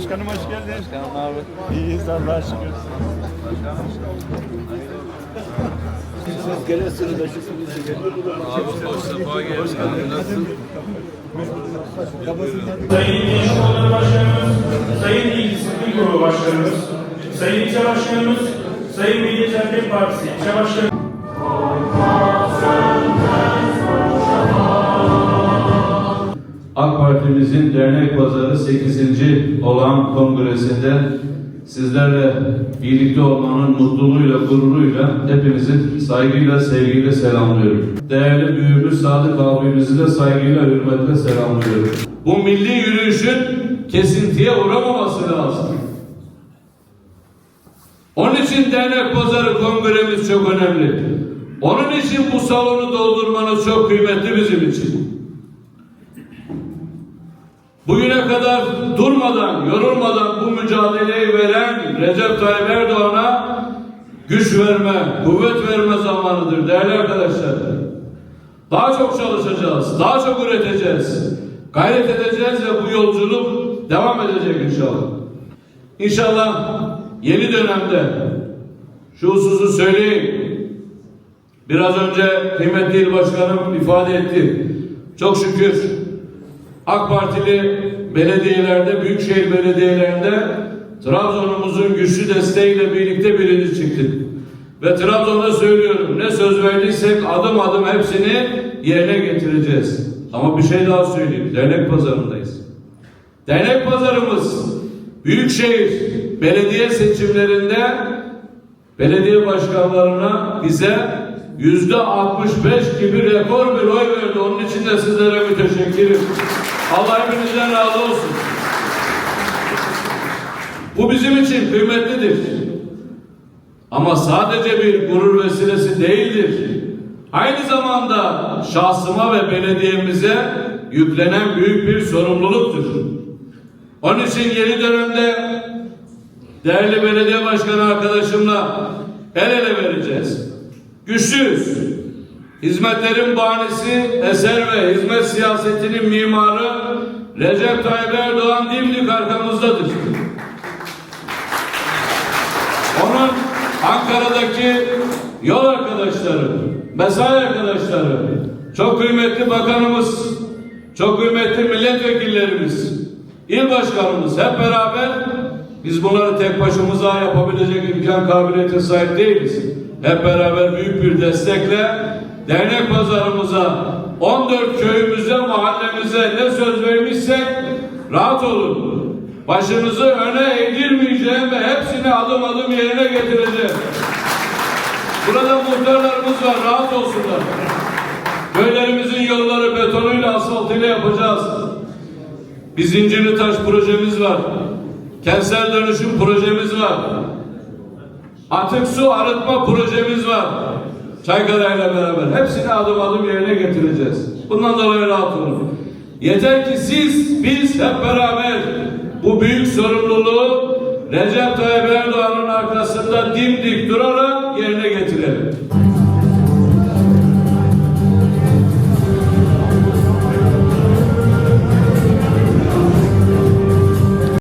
Başkanım hoş geldin. Başkanım abi. İyiyiz Allah'a şükür. Siz gelirsiniz de şu Abi hoş sefa geldin. Nasılsın? Sayın Gençlik Kolları Başkanımız, Sayın İl Disiplin Kurulu Başkanımız, Sayın İlçe Başkanımız, Sayın Milliyetçi Hareket Partisi İlçe Başkanı. AK Partimizin dernek pazarı 8. olan kongresinde sizlerle birlikte olmanın mutluluğuyla, gururuyla hepinizi saygıyla, sevgiyle selamlıyorum. Değerli büyüğümüz Sadık abimizi de saygıyla, hürmetle selamlıyorum. Bu milli yürüyüşün kesintiye uğramaması lazım. Onun için dernek pazarı kongremiz çok önemli. Onun için bu salonu doldurmanız çok kıymetli bizim için. Bugüne kadar durmadan, yorulmadan bu mücadeleyi veren Recep Tayyip Erdoğan'a güç verme, kuvvet verme zamanıdır değerli arkadaşlar. Daha çok çalışacağız, daha çok üreteceğiz. Gayret edeceğiz ve bu yolculuk devam edecek inşallah. İnşallah yeni dönemde şu hususu söyleyeyim. Biraz önce kıymetli il başkanım ifade etti. Çok şükür AK Partili belediyelerde, büyükşehir belediyelerinde Trabzon'umuzun güçlü desteğiyle birlikte birinci çıktık. Ve Trabzon'da söylüyorum ne söz verdiysek adım adım hepsini yerine getireceğiz. Ama bir şey daha söyleyeyim. Dernek pazarındayız. Dernek pazarımız Büyükşehir belediye seçimlerinde belediye başkanlarına bize yüzde 65 gibi rekor bir oy verdi. Onun için de sizlere müteşekkirim. Allah hepinizden razı olsun. Bu bizim için kıymetlidir. Ama sadece bir gurur vesilesi değildir. Aynı zamanda şahsıma ve belediyemize yüklenen büyük bir sorumluluktur. Onun için yeni dönemde değerli belediye başkanı arkadaşımla el ele vereceğiz. Güçlüyüz. Hizmetlerin bahanesi, eser ve hizmet siyasetinin mimarı Recep Tayyip Erdoğan dimdik arkamızdadır. Onun Ankara'daki yol arkadaşları, mesai arkadaşları, çok kıymetli bakanımız, çok kıymetli milletvekillerimiz, il başkanımız hep beraber biz bunları tek başımıza yapabilecek imkan kabiliyete sahip değiliz. Hep beraber büyük bir destekle dernek pazarımıza 14 köyümüze, mahallemize ne söz vermişsek rahat olun. Başınızı öne eğdirmeyeceğim ve hepsini adım adım yerine getireceğim. Burada muhtarlarımız var, rahat olsunlar. Köylerimizin yolları betonuyla, asfaltıyla yapacağız. Bir zincirli taş projemiz var. Kentsel dönüşüm projemiz var. Atık su arıtma projemiz var. Çaykara ile beraber. Hepsini adım adım yerine getireceğiz. Bundan dolayı rahat olun. Yeter ki siz, biz hep beraber bu büyük sorumluluğu Recep Tayyip Erdoğan'ın arkasında dimdik durarak yerine getirelim.